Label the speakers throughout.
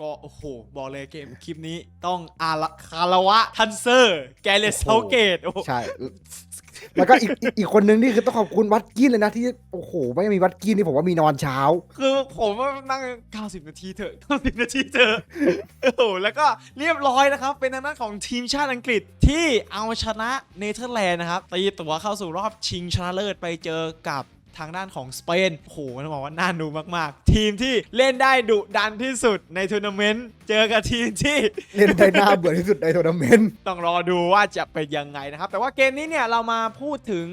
Speaker 1: ก็โอ้โห บอกเลยเกมคลิปนี้ต้องอาละคารวะทันเซอร์ แกเลสเซาเกตโอ้โห
Speaker 2: ใช่ แล้วก็อีกอีกอีกคนนึงนี่คือต้องขอบคุณวัดกินเลยนะที่โอ้โห ไม่มีวัดกินนี่ผมว่ามีนอนเช้า
Speaker 1: คือผมว่านั่ง 90 นาทีเถอะ90 นาทีเถอะโอ้โหแล้วก็เรียบร้อยนะครับ เป็นทางด้านของทีมชาติอังกฤษที่เอาชนะเนเธอร์แลนด์นะครับตีตั๋วเข้าสู่รอบชิงชนะเลิศไปเจอกับ ทางด้านของสเปนโอ้โหต้องบอกว่าน่าดูมากๆ ทีมที่เล่นได้ดุดันที่สุดในทัวร์นาเมนต์เจอกับทีมที่
Speaker 2: เล่นได้น่าเบื่อที่สุดในทัวร์นาเมนต์
Speaker 1: ต้องรอดูว่าจะเป็นยังไงนะครับ แต่ว่าเกมนี้เนี่ยเรามาพูดถึง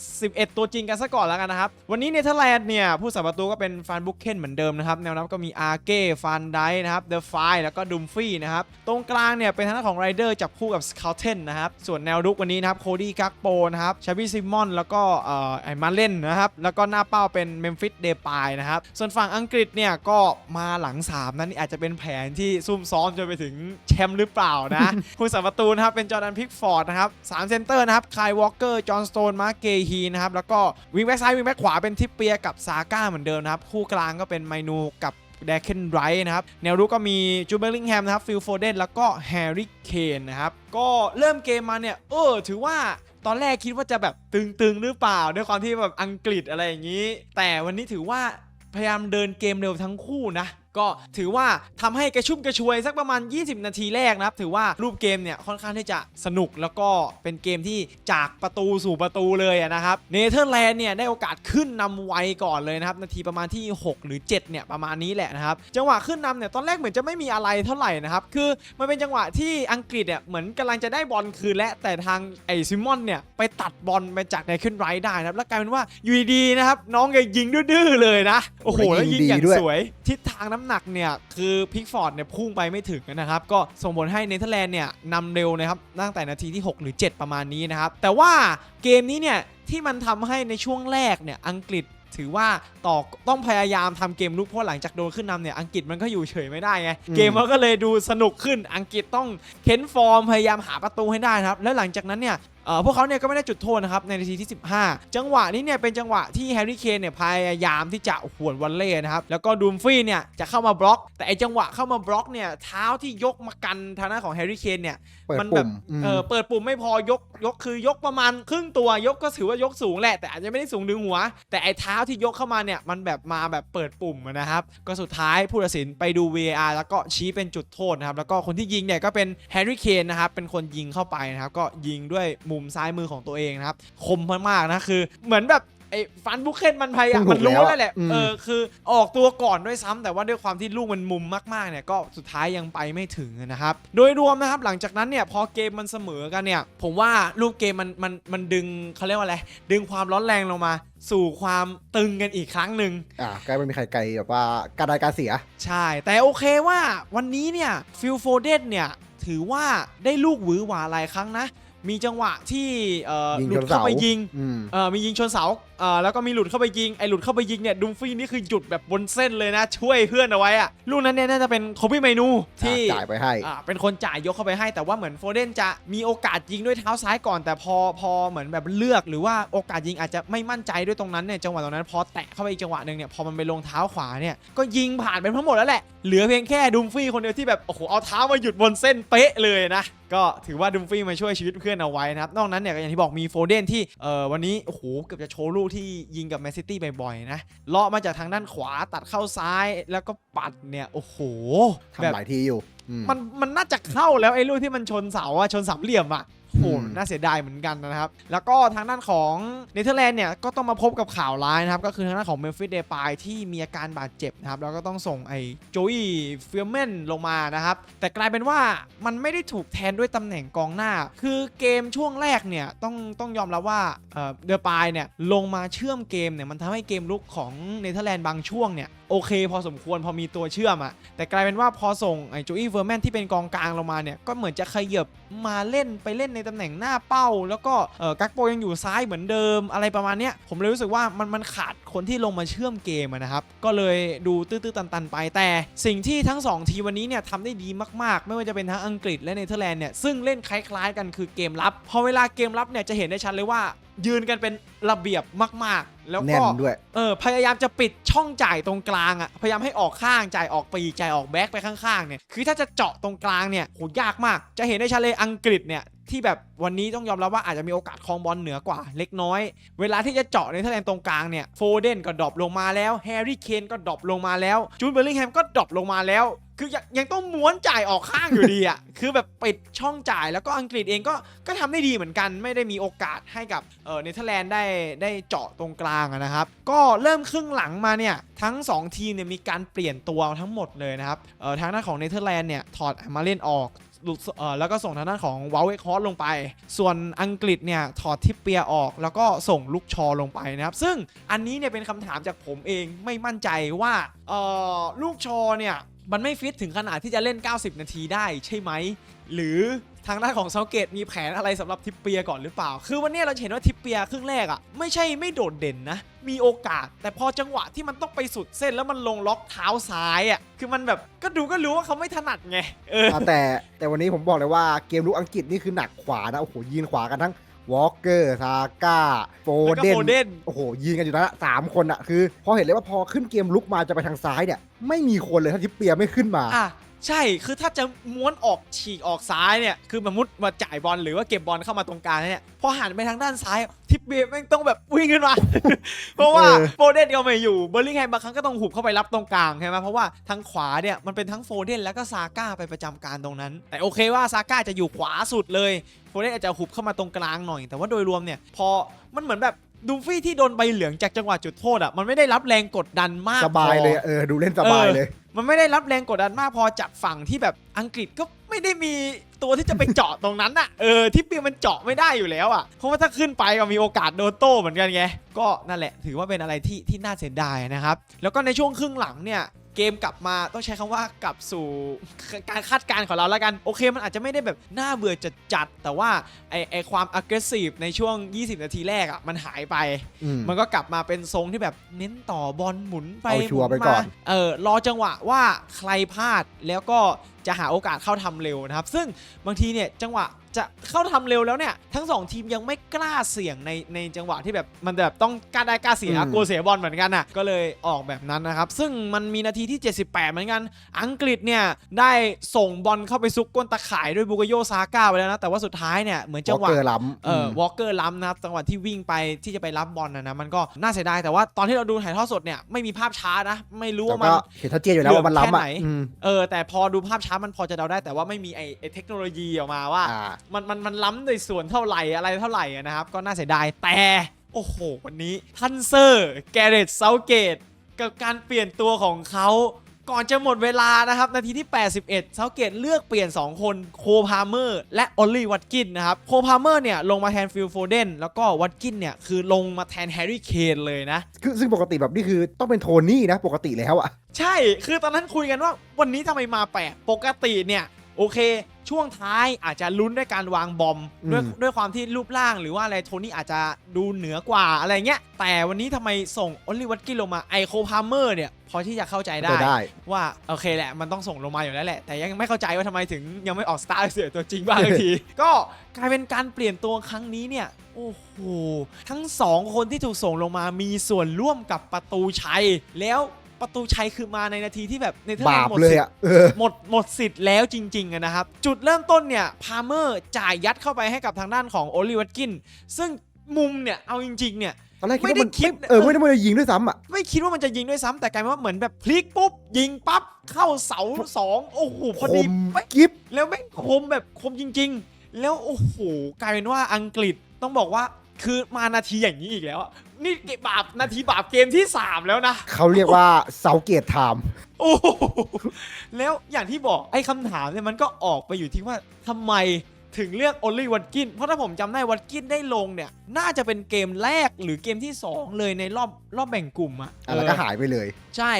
Speaker 1: 11 ตัวจริงกันซะก่อนแล้วกันนะครับ วันนี้เนเธอร์แลนด์เนี่ยผู้สัประตูก็เป็นฟานบุกเคนเหมือนเดิมนะครับ แนวรับก็มีอาเก้ฟานไดนะครับเดอะไฟแล้วก็ดุมฟี่นะครับตรงกลางเนี่ยเป็นทางด้านของไรเดอร์จับคู่กับสคาเทนนะครับส่วนแนวรุกวันนี้นะครับโคดี้กักโปนะครับชาบิซิมอนแล้วก็เอ่อไอมาเล่นนะครับแล้วก็หน้าเป้าเป็นเมมฟิสเดปายนะครับ ส่วนฝั่งอังกฤษเนี่ยก็มาหลัง 3 นั้นอาจจะเป็นแผนที่ซุ่มซ้อมจนไปถึงแชมป์หรือเปล่านะผู้สัประตูนะครับ เป็นจอร์แดนพิกฟอร์ดนะครับสามเซนเตอร์นะครับคายวอลเกอร์จอห์นสโตนมาร์เกฮีนะครับ แล้วก็วิงแบ็กซ้ายวิงแบ็กขวาเป็นทิปเปียกับซาก้าเหมือนเดิมนะครับ คู่กลางก็เป็นไมนูกับแดกเคนไรท์นะครับ แนวรุกก็มีจูเบลลิงแฮมนะครับฟิลโฟเดนแล้วก็แฮร์รี่เคนนะครับ ก็เริ่มเกมมาเนี่ย เออ ถือว่า ตอนแรกคิดว่าจะแบบตึงๆหรือเปล่าด้วยความที่แบบอังกฤษอะไรอย่างนี้ แต่วันนี้ถือว่าพยายามเดินเกมเร็วทั้งคู่นะ ก็ถือว่าทำให้กระชุ่มกระชวยสักประมาณ 20 นาทีแรกนะครับ ถือว่ารูปเกมเนี่ยค่อนข้างที่จะสนุกแล้วก็เป็นเกมที่จากประตูสู่ประตูเลยนะครับเนเธอร์แลนด์เนี่ยได้โอกาสขึ้นนำไวก่อนเลยนะครับนาทีประมาณที่ 6 หรือ 7 เนี่ยประมาณนี้แหละนะครับจังหวะขึ้นนำเนี่ยตอนแรกเหมือนจะไม่มีอะไรเท่าไหร่นะครับคือมันเป็นจังหวะที่อังกฤษเนี่ยเหมือนกำลังจะได้บอลคืนและแต่ทางไอซิมอนเนี่ยไปตัดบอลไปจากไดขึ้นไรได้นะครับแล้วกลายเป็นว่าอยู่ดีๆนะครับน้องแกยิงดื้อเลยนะโอ้โหแล้วยิงอย่างสวยทิศทางนำหนักเนี่ยคือพิกฟอร์ดเนี่ยพุ่งไปไม่ถึงนะครับก็ส่งผลให้เนเธอร์แลนด์เนี่ยนำเร็วนะครับตั้งแต่นาทีที่ 6 หรือ 7 ประมาณนี้นะครับแต่ว่าเกมนี้เนี่ยที่มันทำให้ในช่วงแรกเนี่ยอังกฤษถือว่าต่อต้องพยายามทำเกมลุกเพราะหลังจากโดนขึ้นนำเนี่ยอังกฤษมันก็อยู่เฉยไม่ได้ไง
Speaker 2: อืม
Speaker 1: เกมมันก็เลยดูสนุกขึ้นอังกฤษต้องเค้นฟอร์มพยายามหาประตูให้ได้นะครับแล้วหลังจากนั้นเนี่ยเอ่อ พวกเขาเนี่ยก็ไม่ได้จุดโทษนะครับในนาทีที่ 15 จังหวะนี้เนี่ยเป็นจังหวะที่แฮร์รี่เคนเนี่ยพยายามที่จะหวนวันเล่นะครับแล้วก็ดูมฟรีเนี่ยจะเข้ามาบล็อก แต่ไอจังหวะเข้ามาบล็อกเนี่ยเท้าที่ยกมากันทางด้านของแฮร์รี่เคนเนี่ย
Speaker 2: เปิด
Speaker 1: มันแบ
Speaker 2: ปุ่
Speaker 1: บ
Speaker 2: มอืม
Speaker 1: เออเปิดปุ่มไม่พอยกยกคือยกประมาณครึ่งตัวยกก็ถือว่ายกสูงแหละ แต่อาจจะไม่ได้สูงดึงหัว แต่ไอ้เท้าที่ยกเข้ามาเนี่ยมันแบบมาแบบเปิดปุ่มอะนะครับก็สุดท้ายผู้ตัดสินไปดู VAR แล้วก็ชี้เป็นจุดโทษนะครับแล้วก็คนที่ยิงเนี่ยก็เป็นแฮร์รี่เคนนะครับเป็นคนยิงเข้าไปนะครับก็ยิงด้วยมุมซ้ายมือของตัวเองนะครับ คมมากๆนะคือ เหมือนแบบไอ้ฟันบุกเคนมันพยายาม
Speaker 2: คงถูก
Speaker 1: มันรู้
Speaker 2: แล้วอะ
Speaker 1: แล้วแหละ
Speaker 2: อืม
Speaker 1: เออคือออกตัวก่อนด้วยซ้ำแต่ว่าด้วยความที่ลูกมันมุมมากๆเนี่ยก็สุดท้ายยังไปไม่ถึงนะครับ โดยรวมนะครับหลังจากนั้นเนี่ยพอเกมมันเสมอกันเนี่ย ผมว่าลูกเกมมันมันมันดึงเขาเรียกว่าอะไร ดึงความร้อนแรงลงมาสู่ความตึงกันอีกครั้งหนึ่ง
Speaker 2: อ่ากลายเป็นมีใครไกลแบบว่าการได้การเสีย
Speaker 1: ใช่ แต่โอเคว่าวันนี้เนี่ยฟิลโฟเดนเนี่ยถือว่าได้ลูกหวือหวาหลายครั้งนะ มีจังหวะที่เอ่อ
Speaker 2: ยิง
Speaker 1: หลุ
Speaker 2: ช
Speaker 1: ด
Speaker 2: น
Speaker 1: เข้า
Speaker 2: เสา
Speaker 1: ไปยิง
Speaker 2: อืม
Speaker 1: เอ่อมียิงชนเสาเอ่อแล้วก็มีหลุดเข้าไปยิงไอหลุดเข้าไปยิงเนี่ยดุมฟรีนี่คือหยุดแบบบนเส้นเลยนะ ช่วยเพื่อนเอาไว้อะลูกนั้นเนี่ยน่าจะเป็นโคบี้เมนูที่
Speaker 2: จ่ายไปให้
Speaker 1: อ่าเป็นคนจ่ายยกเข้าไปให้แต่ว่าเหมือนโฟเดนจะมีโอกาสยิงด้วยเท้าซ้ายก่อน แต่พอพอเหมือนแบบเลือกหรือว่าโอกาสยิงอาจจะไม่มั่นใจด้วยตรงนั้นเนี่ยจังหวะตรงนั้นพอแตะเข้าไปอีกจังหวะหนึ่งเนี่ยพอมันไปลงเท้าขวาเนี่ยก็ยิงผ่านไปทั้งหมดแล้วแหละ เหลือเพียงแค่ดุมฟรีคนเดียวที่แบบโอ้โหเอาเท้ามาหยุดบนเส้นเป๊ะเลยนะ ก็ถือว่าดุมฟรีมาช่วยชีวิตเพื่อนเอาไว้นะครับ นอกนั้นเนี่ยก็อย่างที่บอกมีโฟเดนที่เอ่อวันนี้โอ้โหเกือบจะโชว์ลูกที่ยิงกับแมนซิตี้บ่อยๆนะเลาะมาจากทางด้านขวาตัดเข้าซ้ายแล้วก็ปัดเนี่ยโอ้โหแบบ
Speaker 2: ทำหลายทีอยู่อืม
Speaker 1: มันมันน่าจะเข้าแล้วไอ้ลูกที่มันชนเสาอะชนสามเหลี่ยมอะ โอ้โห
Speaker 2: อืม
Speaker 1: น่าเสียดายเหมือนกันนะครับ แล้วก็ทางด้านของเนเธอร์แลนด์เนี่ยก็ต้องมาพบกับข่าวร้ายนะครับ ก็คือทางด้านของเมมฟิสเดปายที่มีอาการบาดเจ็บนะครับ แล้วก็ต้องส่งไอ้โจอีเฟียเมนลงมานะครับ แต่กลายเป็นว่ามันไม่ได้ถูกแทนด้วยตำแหน่งกองหน้า คือเกมช่วงแรกเนี่ยต้องต้องยอมรับว่าเอ่อเดปายเนี่ยลงมาเชื่อมเกมเนี่ยมันทำให้เกมลุกของเนเธอร์แลนด์บางช่วงเนี่ย โอเค พอสมควรพอมีตัวเชื่อมอะแต่กลายเป็นว่าพอส่งไอ้โจอี้เฟอร์แมนที่เป็นกองกลางลงมาเนี่ยก็เหมือนจะขยับมาเล่นไปเล่นในตำแหน่งหน้าเป้า แล้วก็เออกักโปยังอยู่ซ้ายเหมือนเดิมอะไรประมาณเนี้ยผมเลยรู้สึกว่ามันมันขาดคนที่ลงมาเชื่อมเกมนะครับก็เลยดูตื้อๆตันๆ ไป แต่สิ่งที่ทั้ง 2 ทีวันนี้เนี่ยทำได้ดีมากๆ ไม่ว่าจะเป็นทั้งอังกฤษและเนเธอร์แลนด์เนี่ยซึ่งเล่นคล้ายๆ กันคือเกมรับพอเวลาเกมรับเนี่ยจะเห็นได้ชัดเลยว่ายืนกันเป็นระเบียบมาก ๆ แล้ว
Speaker 2: แน่
Speaker 1: ก็
Speaker 2: นด้วย
Speaker 1: เออพยายามจะปิดช่องจ่ายตรงกลางอะ่ะพยายามให้ออกข้างจ่ายออกปีกจ่ายออกแบ็คไปข้างๆเนี่ยคือถ้าจะเจาะตรงกลางเนี่ยโหยากมาก จะเห็นในชาเลอังกฤษเนี่ยที่แบบวันนี้ต้องยอมรับว่าอาจจะมีโอกาสครองบอลเหนือกว่าเล็กน้อย เวลาที่จะเจาะในทะเลนตรงกลางเนี่ยโฟเดนก็ดรอปลงมาแล้วแฮร์รี่เคนก็ดรอปลงมาแล้วจูนเบอร์ลิงแฮมก็ดรอปลงมาแล้ว คือยังยังต้องม้วนจ่ายออกข้างอยู่ดีอะ คือแบบปิดช่องจ่ายแล้วก็อังกฤษเองก็ก็ทำได้ดีเหมือนกัน ไม่ได้มีโอกาสให้กับเออเนเธอร์แลนด์ได้ได้เจาะตรงกลางอะนะครับ ก็เริ่มครึ่งหลังมาเนี่ยทั้ง 2 ทีมเนี่ยมีการเปลี่ยนตัวทั้งหมดเลยนะครับเออทางด้านของเนเธอร์แลนด์เนี่ยถอดมาเล่นออกแล้วก็ส่งทางด้านของวาเวคฮอสลงไป ส่วนอังกฤษเนี่ยถอดทิปเปียออก แล้วก็ส่งลูกชอลงไปนะครับ ซึ่งอันนี้เนี่ยเป็นคำถามจากผมเองไม่มั่นใจว่าเออลูกชอเนี่ย มันไม่ฟิตถึงขนาดที่จะเล่น 90 นาทีได้ใช่ไหม หรือทางด้านของเซาเกตมีแผนอะไรสำหรับทิปเปียก่อนหรือเปล่า คือวันนี้เราเห็นว่าทิปเปียครึ่งแรกอะ่ะไม่ใช่ไม่โดดเด่นนะ มีโอกาส แต่พอจังหวะที่มันต้องไปสุดเส้นแล้วมันลงล็อกเท้าซ้ายอะ่ะ คือมันแบบก็ดูก็รู้ว่าเขาไม่ถนัดไง เออ
Speaker 2: แต่แต่วันนี้ผมบอกเลยว่าเกมลุกอังกฤษนี่คือหนักขวานะ โอ้โหยืนขวากันทั้ง วอลเกอร์ซาก้าโฟ
Speaker 1: แล้วก็
Speaker 2: เดน
Speaker 1: โฟเดน
Speaker 2: โอ้โหยืนกันอยู่นะสามคนอะคือ พอเห็นเลยว่าพอขึ้นเกมลุกมาจะไปทางซ้ายเนี่ย ไม่มีคนเลยถ้าทิปเปียไม่ขึ้นมา
Speaker 1: อะ ใช่คือถ้าจะม้วนออกฉีกออกซ้ายเนี่ยคือสมมติมาจ่ายบอลหรือว่าเก็บบอลเข้ามาตรงกลางเนี่ยพอหันไปทางด้านซ้ายทิปเบียแม่งต้องแบบวิ่งขึ้นมา เพราะว่า
Speaker 2: เออ
Speaker 1: โฟเดนก็ไม่อยู่เบอร์ลิงแฮมบางครั้งก็ต้องหุบเข้าไปรับตรงกลางใช่ไหมเพราะว่าทางขวาเนี่ยมันเป็นทั้งโฟเดนแล้วก็ซาก้าไปประจำการตรงนั้น แต่โอเคว่าซาก้าจะอยู่ขวาสุดเลยโฟเดนอาจจะหุบเข้ามาตรงกลางหน่อย แต่ว่าโดยรวมเนี่ยพอมันเหมือนแบบ ดูฟี่ที่โดนใบเหลืองจากจังหวะจุดโทษอะมันไม่ได้รับแรงกดดันมาก
Speaker 2: สบาย
Speaker 1: พอ
Speaker 2: เลยอะเออดูเล่นสบายเลย
Speaker 1: มันไม่ได้รับแรงกดดันมากพอจากฝั่งที่แบบอังกฤษก็ไม่ได้มีตัวที่จะไปเจาะตรงนั้นอะเออที่เปียมันเจาะไม่ได้อยู่แล้วอะเพราะว่าถ้าขึ้นไปก็มีโอกาสโดนโต้เหมือนกันไงก็นั่นแหละถือว่าเป็นอะไรที่ที่น่าเสียดายนะครับ แล้วก็ในช่วงครึ่งหลังเนี่ย เกมกลับมาต้องใช้คำว่ากลับสู่การคาดการณ์ของเราแล้วกัน โอเค มันอาจจะไม่ได้แบบน่าเบื่อจัดจัดๆแต่ว่าไอไอความ aggressive ในช่วง 20 นาทีแรกอะมันหายไป
Speaker 2: อืม
Speaker 1: มันก็กลับมาเป็นทรงที่แบบเน้นต่อบอลหมุนไป
Speaker 2: เอาชัวร์
Speaker 1: หมุ
Speaker 2: ไปก่อน
Speaker 1: มาเออรอจังหวะว่าใครพลาดแล้วก็ จะหาโอกาสเข้าทำเร็วนะครับ ซึ่งบางทีเนี่ยจังหวะจะเข้าทำเร็วแล้วเนี่ยทั้งสองทีมยังไม่กล้าเสี่ยงในในจังหวะที่แบบมันแบบต้องกล้าได้กล้าเสีย
Speaker 2: อืม
Speaker 1: กลัวเสียบอลเหมือนกันน่ะก็เลยออกแบบนั้นนะครับ ซึ่งมันมีนาทีที่ 78 เหมือนกันอังกฤษเนี่ยได้ส่งบอลเข้าไปซุกก้นตะข่ายด้วยบุกโยซาก้าไปแล้วนะแต่ว่าสุดท้ายเนี่ยเหมือนจังหวะ
Speaker 2: วอลเกอร์ล้ำ
Speaker 1: เออวอลเกอร์ล้ำนะครับจังหวะที่วิ่งไปที่จะไปรับบอลนะนะมันก็น่าเสียดายแต่ว่าตอนที่เราดูถ่ายทอดสดเนี่ยไม่มีภาพช้านะ ไม่รู้
Speaker 2: แต่
Speaker 1: ว่ามัน
Speaker 2: ก็เห็นชัดเจนอยู่แล้วว่ามันล้ำ
Speaker 1: เหลื่อมแค่
Speaker 2: อะ
Speaker 1: ไหน
Speaker 2: อืม
Speaker 1: เออแต่พอดูภาพช้ามันพอจะเดาได้แต่ว่าไม่มีไอไอเทคโนโลยีออกมาว่า
Speaker 2: อ่า
Speaker 1: มันมันมันล้ำในส่วนเท่าไหร่อะไรเท่าไหร่อะนะครับ ก็น่าเสียดายแต่ โอ้โห วันนี้ทันเซอร์แกเรตเซาเกตกับการเปลี่ยนตัวของเขา ก่อนจะหมดเวลานะครับ นาทีที่ 81เซาเกตเลือกเปลี่ยน 2 คนโคพาเมอร์และออลลี่วัตกินนะครับ โคพาเมอร์เนี่ยลงมาแทนฟิลโฟเดนแล้วก็วัตกินเนี่ยคือลงมาแทนแฮร์รี่เคนเลยนะ
Speaker 2: คือซึ่งปกติแบบนี้คือต้องเป็นโทนี่นะ ปกติแล้วอะ
Speaker 1: ใช่ คือตอนนั้นคุยกันว่าวันนี้ทำไมมาแปลกปกติเนี่ยโอเค ช่วงท้ายอาจจะลุ้นด้วยการวางบอม
Speaker 2: อืม
Speaker 1: ด้วยด้วยความที่รูปร่างหรือว่าอะไรโทนี่อาจจะดูเหนือกว่าอะไรเงี้ย แต่วันนี้ทำไมส่งออลลี่วัตกินลงมาไอโคพาเมอร์เนี่ย พอที่จะเข้าใจได้
Speaker 2: ได้
Speaker 1: ว่าโอเคแหละ มันต้องส่งลงมาอยู่แล้วแหละ แต่ยังไม่เข้าใจว่าทำไมถึงยังไม่ออกสตาร์เสือตัวจริงบ้างที ก็กลายเป็นการเปลี่ยนตัวครั้งนี้เนี่ย โอ้โห ทั้งสองคนที่ถูกส่งลงมามีส่วนร่วมกับประตูชัย แล้ว ประตูชัยคือมาในนาทีที่แบบในเทอร์แล
Speaker 2: บาน
Speaker 1: ด์
Speaker 2: บ
Speaker 1: หมด
Speaker 2: เลย
Speaker 1: สิทธิ์
Speaker 2: อะเออ
Speaker 1: หมดหมดสิทธิ์แล้วจริงๆอะนะครับ จุดเริ่มต้นเนี่ยพาเมอร์จ่ายยัดเข้าไปให้กับทางด้านของโอลิวัตกิน ซึ่งมุมเนี่ยเอาจริงๆเนี่ย
Speaker 2: ตอนแรกคิด
Speaker 1: ไม่
Speaker 2: ว่า
Speaker 1: ได้
Speaker 2: มัน
Speaker 1: คิด
Speaker 2: เออไม่ได้มันจะยิงด้วยซ้ำอะ
Speaker 1: ไม่คิดว่ามันจะยิงด้วยซ้ำแต่กลายเป็นว่าเหมือนแบบพลิกปุ๊บ ยิงปั๊บ เข้าเสาสองโอ้โหพอ
Speaker 2: ค
Speaker 1: ดี
Speaker 2: ม
Speaker 1: เป๊ะ
Speaker 2: กิฟ
Speaker 1: แล้วแม่งคมแบบคมจริง ๆ แล้วโอ้โหกลายเป็นว่าอังกฤษต้องบอกว่า คือมานาทีอย่างนี้อีกแล้วอะนี่เกมบาปนาทีบาปเกมที่ 3 แล้วนะ
Speaker 2: เขาเรียกว่าเซาเกตไทม์
Speaker 1: โอ้โหแล้วอย่างที่บอกไอ้คำถามเนี่ยมันก็ออกไปอยู่ที่ว่าทำไมถึงเลือกโอลลี่วัตกิน เพราะถ้าผมจำได้วัตกินได้ลงเนี่ย น่าจะเป็นเกมแรกหรือเกมที่ 2 เลยในรอบรอบแบ่งกลุ่มอะ
Speaker 2: อะแล้วก็หายไปเลย
Speaker 1: ใช่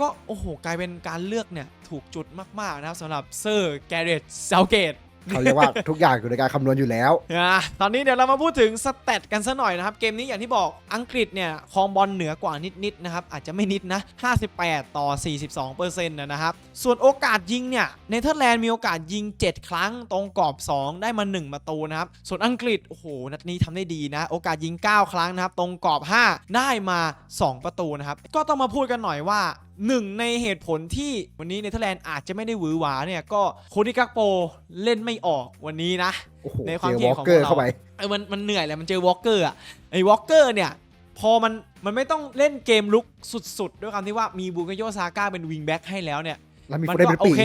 Speaker 1: ก็โอ้โหกลายเป็นการเลือกเนี่ย ถูกจุดมาก ๆ นะครับสำหรับเซอร์แกเรตเซาเกต
Speaker 2: เขาเรียกว่าทุกอย่างอยู่ในการคำนวณอยู่แล้ว
Speaker 1: อะตอนนี้เดี๋ยวเรามาพูดถึงสเตตกันซะหน่อยนะครับ เกมนี้อย่างที่บอกอังกฤษเนี่ยครองบอลเหนือกว่านิดๆนะครับ อาจจะไม่นิดนะ 58 ต่อ 42%นะนะครับ ส่วนโอกาสยิงเนี่ยเนเธอร์แลนด์มีโอกาสยิง 7 ครั้งตรงกรอบ 2 ได้มา 1 ประตูนะครับ ส่วนอังกฤษ โอ้โห นัดนี้ทำได้ดีนะ โอกาสยิง 9 ครั้งนะครับ ตรงกรอบ 5 ได้มา 2 ประตูนะครับ ก็ต้องมาพูดกันหน่อยว่า หนึ่งในเหตุผลที่วันนี้เนเธอร์แลนด์อาจจะไม่ได้หวือหวาเนี่ยก็โคดิกักโปเล่นไม่ออกวันนี้นะ
Speaker 2: โอ้โห
Speaker 1: ในความ
Speaker 2: เจอ
Speaker 1: คิด
Speaker 2: วอล
Speaker 1: ของ
Speaker 2: เกอร์
Speaker 1: เรา
Speaker 2: เข้าไป
Speaker 1: เออมันมันเหนื่อยแหละมันเจอวอลเกอร์อะไอ้วอลเกอร์เนี่ยพอมันมันไม่ต้องเล่นเกมลุกสุดๆ ด้วยคำที่ว่ามีบูกโยซาก้าเป็นวิงแบ็กให้แล้วเนี่ย
Speaker 2: แล้วมี
Speaker 1: มั
Speaker 2: คนได้เป็น
Speaker 1: ก็โอ
Speaker 2: ปีก
Speaker 1: เค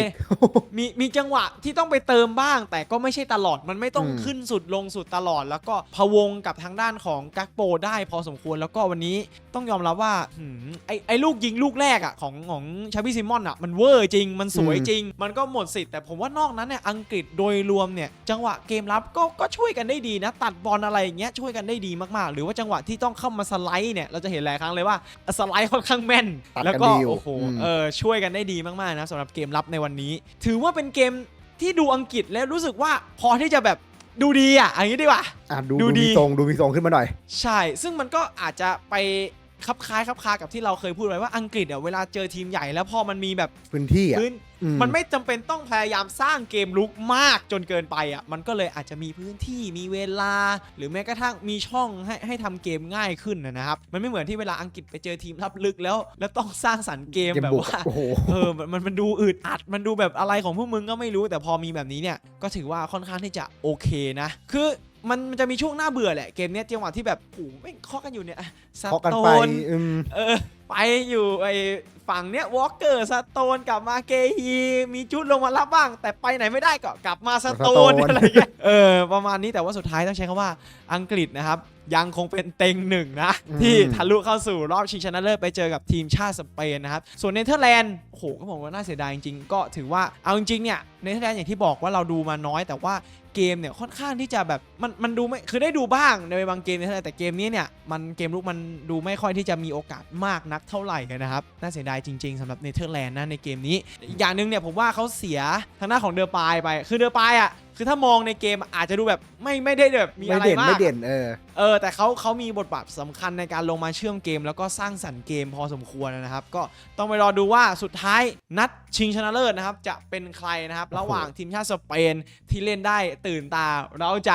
Speaker 1: มีมีจังหวะที่ต้องไปเติมบ้าง แต่ก็ไม่ใช่ตลอดมันไม่ต้อง
Speaker 2: อืม
Speaker 1: ขึ้นสุดลงสุดตลอด แล้วก็พะวงกับทางด้านของกักโปได้พอสมควรแล้วก็วันนี้ต้องยอมรับว่าหืมไอไอลูกยิงลูกแรกอะของของชาบิซิมอนอะมันเวอร์จริง มันสวยจริง มันก็หมดสิทธิ์แต่ผมว่านอกนั้นเนี่ยอังกฤษโดยรวมเนี่ยจังหวะเกมรับก็ก็ช่วยกันได้ดีนะ ตัดบอลอะไรอย่างเงี้ยช่วยกันได้ดีมากๆ หรือว่าจังหวะที่ต้องเข้ามาสไลด์เนี่ยเราจะเห็นหลายครั้งเลยว่าสไลด์ค่อนข้างแม่น
Speaker 2: ตัดกัน
Speaker 1: แล้วก็
Speaker 2: ดีอยู่
Speaker 1: โอ้โห
Speaker 2: อืม
Speaker 1: เออช่วยกันได้ดีมากๆนะสำหรับเกมรับในวันนี้ ถือว่าเป็นเกมที่ดูอังกฤษแล้วรู้สึกว่าพอที่จะแบบดูดีอะอย่างนี้ดีกว่า
Speaker 2: อะดู
Speaker 1: ดู
Speaker 2: ดู
Speaker 1: ดี
Speaker 2: มีทรงดูมีทรงขึ้นมาหน่อย
Speaker 1: ใช่ ซึ่งมันก็อาจจะไป คลับคล้ายคลับคากับที่เราเคยพูดไว้ว่าอังกฤษอะเวลาเจอทีมใหญ่แล้วพอมันมีแบบ
Speaker 2: พื้นที่อะ
Speaker 1: พื้น
Speaker 2: อื
Speaker 1: มันไม่จำเป็นต้องพยายามสร้างเกมลุกมากจนเกินไปอะมันก็เลยอาจจะมีพื้นที่มีเวลา หรือแม้กระทั่งมีช่องให้ให้ทำเกมง่ายขึ้นนะนะครับ มันไม่เหมือนที่เวลาอังกฤษไปเจอทีมรับลึกแล้ว แล้วต้องสร้างสรรค์เกม
Speaker 2: เกม
Speaker 1: แบบ
Speaker 2: บุก
Speaker 1: ว่า
Speaker 2: อะโอ้โห
Speaker 1: เออมันมันมันดูอึดอัด มันดูแบบอะไรของพวกมึงก็ไม่รู้ แต่พอมีแบบนี้เนี่ย ก็ถือว่าค่อนข้างที่จะโอเคนะ คือ มันมันจะมีช่วงหน้าเบื่อแหละเกมเนี้ยจังหวะที่แบบโอ้โหไม่งเคาะกันอยู่เนี่ยส
Speaker 2: เคาะกัน
Speaker 1: โต
Speaker 2: ไป
Speaker 1: น
Speaker 2: อืม
Speaker 1: เออ ไปอยู่ไอ้ฝั่งเนี้ยวอลเกอร์สโตนกลับมาเกฮีมีจุดลงมารับบ้าง แต่ไปไหนไม่ได้ก็กลับมาสโตน
Speaker 2: สโตน
Speaker 1: อะไรเงี้ยเออประมาณนี้แต่ว่าสุดท้ายต้องใช้คำว่าอังกฤษนะครับ ยังคงเป็นเต็งหนึ่งนะที่ทะลุเข้าสู่รอบชิงชนะเลิศไปเจอกับทีมชาติสเปนนะครับ ส่วนเนเธอร์แลนด์โอ้โหก็บอกว่าน่าเสียดายจริงๆ ก็ถือว่าเอาจริงๆเนี่ยเนเธอร์แลนด์อย่างที่บอกว่าเราดูมาน้อย แต่ว่าเกมเนี่ยค่อนข้างที่จะแบบมันมันดูไม่คือได้ดูบ้างในบางเกมเนเธอร์แลนด์แต่เกมนี้เนี่ยมันเกมลุกมันดูไม่ค่อยที่จะมีโอกาสมากนักเท่าไหร่นะครับ น่าเสียดายจริงๆสำหรับเนเธอร์แลนด์นะในเกมนี้อีกอย่างหนึ่งเนี่ยผมว่าเขาเสียทางหน้านของเดอปายไป คือเดอปายอะคือถ้ามองในเกมอาจจะดูแบบไม่ไม่ได้แบบมี
Speaker 2: ไม่
Speaker 1: อะไร
Speaker 2: เด่น
Speaker 1: มาก
Speaker 2: ไม่เด่นเออ
Speaker 1: เออแต่เขาเขามีบทบาทสำคัญในการลงมาเชื่อมเกม แล้วก็สร้างสรรค์เกมพอสมควรนะครับ ก็ต้องไปรอดูว่าสุดท้ายนัดชิงชนะเลิศนะครับ จะเป็นใครนะครับ
Speaker 2: โอ้โห
Speaker 1: ระหว่างทีมชาติสเปนที่เล่นได้ตื่นตาเร้าใจ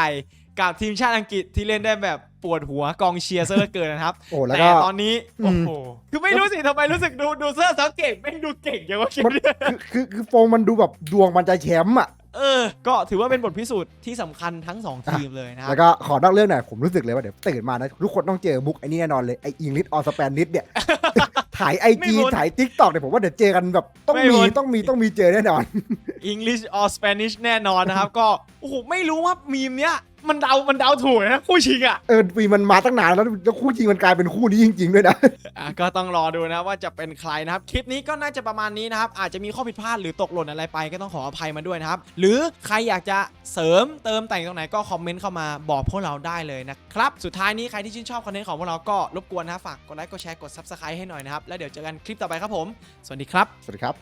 Speaker 1: กับทีมชาติอังกฤษที่เล่นได้แบบ ปวดหัวกองเชียร์ซะเหลือเกินนะครับ
Speaker 2: โอ้แล้ว
Speaker 1: แต่
Speaker 2: ก็
Speaker 1: ตอนนี้
Speaker 2: อืม
Speaker 1: โอ้โหคือไม่รู้สิทำไมรู้สึกดูดูเซอร์สังเกตไม่งดูเก่งอย่างว่าคิด
Speaker 2: มันคือคือคือโฟงมันดูแบบดวงมันจะแชมป์อะ
Speaker 1: เออ ก็ถือว่าเป็นบทพิสูจน์ที่สำคัญทั้งสองทีมเลยนะครับ
Speaker 2: แล้วก็ขอนอกเรื่องหน่อย ผมรู้สึกเลยว่าเดี๋ยวตื่นมานะ ทุกคนต้องเจอมุกไอ้นี่แน่นอนเลย ไอ้อิงลิสออสแปนนิดเนี่ย ถ่ายไอ
Speaker 1: ไม่
Speaker 2: จี
Speaker 1: พ้น
Speaker 2: ถ่ายทิกตอกเนี่ยผมว่าเดี๋ยวเจอกันแบบต้อง
Speaker 1: ไม่
Speaker 2: มี
Speaker 1: พ้น
Speaker 2: ต้องมีต้องมีเจอแน่นอน
Speaker 1: English or Spanish แน่นอนนะครับ ก็โอ้โหไม่รู้ว่ามีมเนี้ย มันเดา มันเดาถูกนะคู่ชิงอะ
Speaker 2: เออปีมันมาตั้งนานแล้วแล้วคู่จริงมันกลายเป็นคู่นี้จริง ๆ ด้วยนะ
Speaker 1: อะก็ต้องรอดูนะว่าจะเป็นใครนะครับ คลิปนี้ก็น่าจะประมาณนี้นะครับ อาจจะมีข้อผิดพลาดหรือตกหล่นอะไรไปก็ต้องขออภัยมาด้วยนะครับ หรือใครอยากจะเสริมเติมแต่งตรงไหนก็คอมเมนต์เข้ามาบอกพวกเราได้เลยนะครับ สุดท้ายนี้ใครที่ชื่นชอบคอนเทนต์ของพวกเราก็รบกวนนะครับฝากกดไลค์กดแชร์กด Subscribe ให้หน่อยนะครับแล้วเดี๋ยวเจอกันคลิปต่อไปครับผม สวัสดีครับ
Speaker 2: สวัสดีครับ